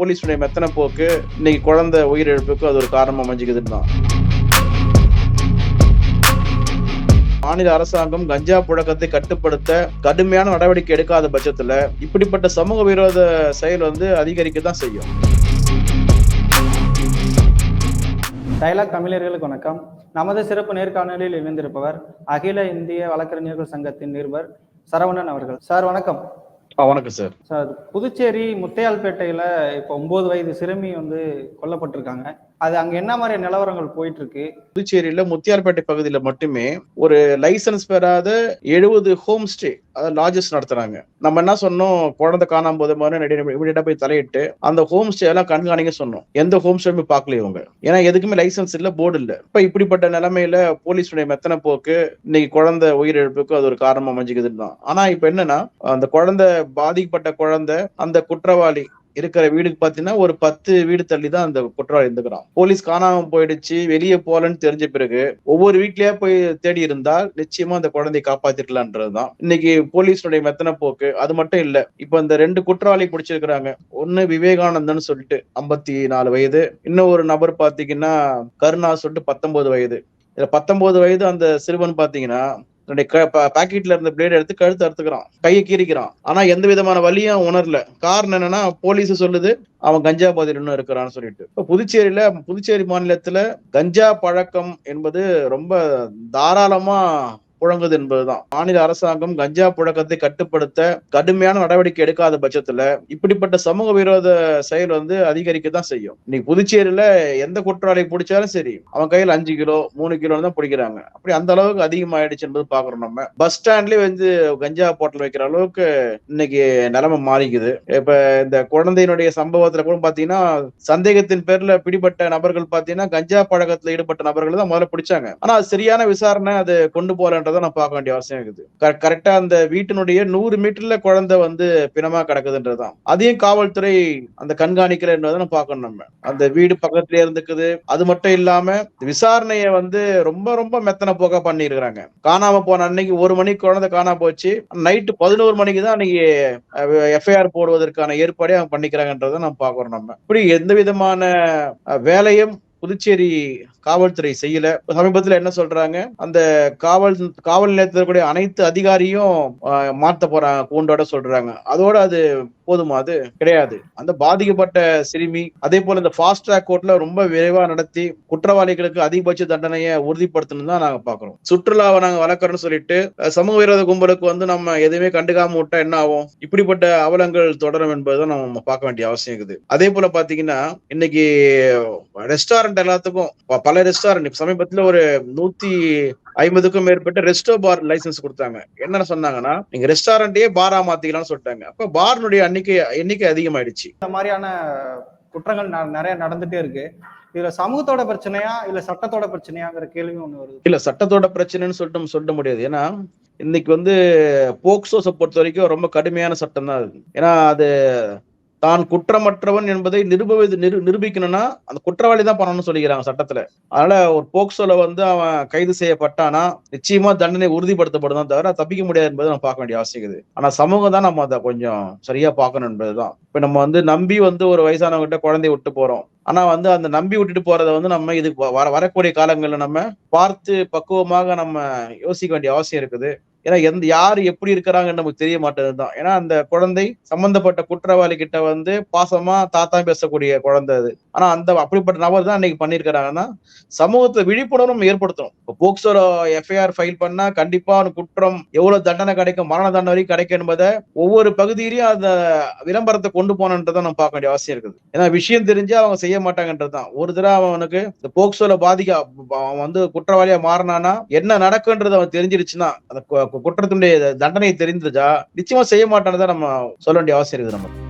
போலீஸுடைய மெத்தனை போக்கு இன்னைக்கு குழந்தை உயிரிழப்புக்கு அது ஒரு காரணம் அமைஞ்சுக்குதுன்னு தான். மாநில அரசாங்கம் கஞ்சா புழக்கத்தை கட்டுப்படுத்த கடுமையான நடவடிக்கை எடுக்காத பட்சத்துல இப்படிப்பட்ட சமூக விரோத செயல் வந்து அதிகரிக்க தான் செய்யும். டைலாக் தமிழர்களுக்கு வணக்கம். நமது சிறப்பு நேர்காணலில் இணைந்திருப்பவர் அகில இந்திய வழக்கறிஞர்கள் சங்கத்தின் நிருபர் சரவணன் அவர்கள். சார் வணக்கம். வணக்கம் சார். சார் புதுச்சேரி முத்தையால்பேட்டையில இப்போ ஒன்பது வயது சிறுமி வந்து கொல்லப்பட்டிருக்காங்க. அது அங்க என்ன மாதிரி நிலவரங்கள் போயிட்டு இருக்கு புதுச்சேரியில முத்தியார்பேட்டை பகுதியில மட்டுமே ஒரு லைசன்ஸ் பெறாத எழுபது ஹோம் ஸ்டே அதாவது லாட்ஜஸ் நடத்துறாங்க. நம்ம என்ன சொன்னோம்? குழந்தை காணாம போது மாதிரி இமீடியட்டா போய் தலையிட்டு அந்த ஹோம் ஸ்டே எல்லாம் கண்காணிக்க சொன்னோம். எந்த ஹோம் ஸ்டேயுமே பார்க்கல இவங்க. ஏன்னா எதுக்குமே லைசன்ஸ் இல்ல போர்டு இல்ல. இப்ப இப்படிப்பட்ட நிலைமையில போலீஸுடைய மெத்தனை போக்கு இன்னைக்கு குழந்தை உயிரிழப்புக்கு அது ஒரு காரணமா அமைஞ்சுக்குதுன்னு தான். ஆனா இப்ப என்னன்னா அந்த குழந்தை பாதிக்கப்பட்ட குழந்தை அந்த குற்றவாளி இருக்கிற வீடுக்கு பாத்தீங்கன்னா ஒரு பத்து வீடு தள்ளி தான் அந்த குற்றவாளி இருந்துக்கிறான். போலீஸ் காணாம போயிடுச்சு வெளியே போகலன்னு தெரிஞ்ச பிறகு ஒவ்வொரு வீட்லயே போய் தேடி இருந்தால் நிச்சயமா அந்த குழந்தையை காப்பாத்திருக்கலான்றதுதான். இன்னைக்கு போலீஸுடைய மெத்தன போக்கு அது மட்டும் இல்ல இப்ப இந்த ரெண்டு குற்றவாளி பிடிச்சிருக்கிறாங்க. ஒன்னு விவேகானந்தன் சொல்லிட்டு ஐம்பத்தி நாலு வயது இன்னும் ஒரு நபர் பாத்தீங்கன்னா கருணா சொல்லிட்டு பத்தொன்பது வயது. இதுல பத்தொன்பது வயது அந்த சிறுவன் பாத்தீங்கன்னா தன்னுடைய பாக்கெட்ல இருந்த பிளேட் எடுத்து கழுத்து அறுத்துக்கிறான். கையை கீறிக்கிறான். ஆனா எந்த விதமான வழியும் உணரல. காரணம் என்னன்னா போலீஸ் சொல்லுது அவன் கஞ்சா போதையில் இன்னும் இருக்கிறான்னு சொல்லிட்டு. இப்ப புதுச்சேரியில புதுச்சேரி மாநிலத்துல கஞ்சா பழக்கம் என்பது ரொம்ப தாராளமா புழங்குது என்பதுதான் மாநில அரசாங்கம் கஞ்சா புழக்கத்தை கட்டுப்படுத்த கடுமையான நடவடிக்கை எடுக்காத பட்சத்துல இப்படிப்பட்ட சமூக விரோத செயல் வந்து அதிகரிக்க தான் செய்யும். இன்னைக்கு புதுச்சேரியில எந்த குற்றவாளி பிடிச்சாலும் சரி அவன் கையில் அஞ்சு கிலோ மூணு கிலோ தான் பிடிக்கிறாங்க. அப்படி அந்த அளவுக்கு அதிகமாயிடுச்சு என்பது பாக்குறோம் நம்ம. பஸ் ஸ்டாண்ட்லயே வந்து கஞ்சா போட்டல் வைக்கிற அளவுக்கு இன்னைக்கு நிலைமை மாறிக்குது. இப்ப இந்த குழந்தையினுடைய சம்பவத்துல கூட பாத்தீங்கன்னா சந்தேகத்தின் பேர்ல பிடிபட்ட நபர்கள் பாத்தீங்கன்னா கஞ்சா பழக்கத்துல ஈடுபட்ட நபர்கள் தான் முதல்ல பிடிச்சாங்க. ஆனா சரியான விசாரணை அது கொண்டு அப்படின்றத நான் பார்க்க வேண்டிய அவசியம் இருக்குது. கரெக்டா அந்த வீட்டினுடைய நூறு மீட்டர்ல குழந்தை வந்து பிணமா கிடக்குதுன்றதுதான். அதையும் காவல்துறை அந்த கண்காணிக்கல என்பதை நம்ம பார்க்கணும் நம்ம. அந்த வீடு பக்கத்திலே இருந்துக்குது. அது மட்டும் இல்லாம விசாரணையை வந்து ரொம்ப ரொம்ப மெத்தனை போக்க பண்ணிருக்கிறாங்க காணாம போன அன்னைக்கு ஒரு மணிக்கு குழந்தை காணாம போச்சு. நைட்டு பதினோரு மணிக்கு தான் அன்னைக்கு எஃப்ஐஆர் போடுவதற்கான ஏற்பாடே அவங்க பண்ணிக்கிறாங்கன்றதை நம்ம பார்க்கறோம் நம்ம. இப்படி எந்த விதமான வேலையும் புதுச்சேரி காவல்துறை செய்யல. சமீபத்துல என்ன சொல்றாங்க? அந்த காவல் காவல் நிலையத்தில் கூடிய அனைத்து அதிகாரியும் மாத்த போறாங்க கூண்டோட சொல்றாங்க. அதோட அது போதுமா அது கிடையாது. அந்த பாதிக்கப்பட்ட சிறுமி அதே போல இந்த ஃபாஸ்ட் ட்ராக் கோர்ட்ல ரொம்ப விரைவா நடத்தி குற்றவாளிகளுக்கு அதிகபட்ச தண்டனையை உறுதிப்படுத்தணும் தான் நாங்க பாக்குறோம். சுற்றுலாவை நாங்க வளர்க்கறோம்னு சொல்லிட்டு சமூக விரோத கும்பலுக்கு வந்து நம்ம எதுவுமே கண்டுக்காம விட்டா என்ன ஆகும்? இப்படிப்பட்ட அவலங்கள் தொடரும் என்பதுதான் நம்ம பார்க்க வேண்டிய அவசியம் இருக்குது. அதே போல பாத்தீங்கன்னா இன்னைக்கு ரெஸ்டாரண்ட் எல்லாத்துக்கும் ப- பல ரெஸ்டாரண்ட் சமீபத்துல ஒரு நூத்தி ஐம்பதுக்கும் மேற்பட்ட ரெஸ்டோ பார் லைசன்ஸ் கொடுத்தாங்க. என்ன சொன்னாங்கன்னா நீங்க ரெஸ்டாரண்டையே பாரா மாத்திக்கலாம்னு சொல்லிட்டாங்க. அப்ப பார்னுடைய எண்ணிக்கை எண்ணிக்கை அதிகமாயிடுச்சு. இந்த மாதிரியான குற்றங்கள் நிறைய நடந்துட்டே இருக்கு. இதுல சமூகத்தோட பிரச்சனையா இல்ல சட்டத்தோட பிரச்சனையாங்கிற கேள்வி ஒண்ணு வருது. இல்ல சட்டத்தோட பிரச்சனைன்னு சொல்லிட்டு சொல்ல முடியாது. ஏன்னா இன்னைக்கு வந்து போக்சோஸை பொறுத்த வரைக்கும் ரொம்ப கடுமையான சட்டம் தான் அது. ஏன்னா அது தான் குற்றமற்றவன் என்பதை நிரூப நிரு நிரூபிக்கணும்னா அந்த குற்றவாளி தான் பண்ணணும்னு சொல்லிக்கிறாங்க சட்டத்துல. அதனால ஒரு போக்சோல வந்து அவன் கைது செய்யப்பட்டானா நிச்சயமா தண்டனை உறுதிப்படுத்தப்படும் தவிர தப்பிக்க முடியாது என்பதை நம்ம பார்க்க வேண்டிய அவசியம் இருக்குது. ஆனா சமூகம் தான் நம்ம அதை கொஞ்சம் சரியா பார்க்கணும் என்பதுதான். இப்ப நம்ம வந்து நம்பி வந்து ஒரு வயசானவங்கிட்ட குழந்தைய விட்டு போறோம். ஆனா வந்து அந்த நம்பி விட்டுட்டு போறதை வந்து நம்ம இதுக்கு வர வரக்கூடிய காலங்களில் நம்ம பார்த்து பக்குவமாக நம்ம யோசிக்க வேண்டிய அவசியம் இருக்குது. ஏன்னா எந்த யாரு எப்படி இருக்கிறாங்கன்னு நமக்கு தெரிய மாட்டேதுதான் ஏன்னா அந்த குழந்தை சம்பந்தப்பட்ட குற்றவாளி கிட்ட வந்து பாசமா தாத்தா பேசக்கூடிய குழந்தை அது. ஆனா அந்த அப்படிப்பட்ட நபர் தான் இன்னைக்கு பண்ணிருக்கிறாங்கன்னா சமூகத்துல விழிப்புணர்வும் நம்ம ஏற்படுத்தணும். இப்போ போக்சோல எஃப்ஐஆர் ஃபைல் பண்ணா கண்டிப்பா குற்றம் எவ்வளவு தண்டனை கிடைக்கும் மரண தண்டனை வரைக்கும் கிடைக்கும் என்பதை ஒவ்வொரு பகுதியிலையும் அந்த விளம்பரத்தை கொண்டு போனன்றதை நம்ம பார்க்க வேண்டிய அவசியம் இருக்குது. ஏன்னா விஷயம் தெரிஞ்சு அவங்க செய்ய மாட்டாங்கன்றதுதான் ஒரு தடவை அவனுக்கு இந்த போக்சோல பாதிக்க அவன் வந்து குற்றவாளியா மாறினானா என்ன நடக்குன்றது அவன் தெரிஞ்சிருச்சுன்னா அந்த குற்றத்தினுடைய தண்டனை தெரிஞ்சிருச்சா நிச்சயமா செய்ய மாட்டானதை நம்ம சொல்ல வேண்டிய அவசியம் இருக்குது நமக்கு.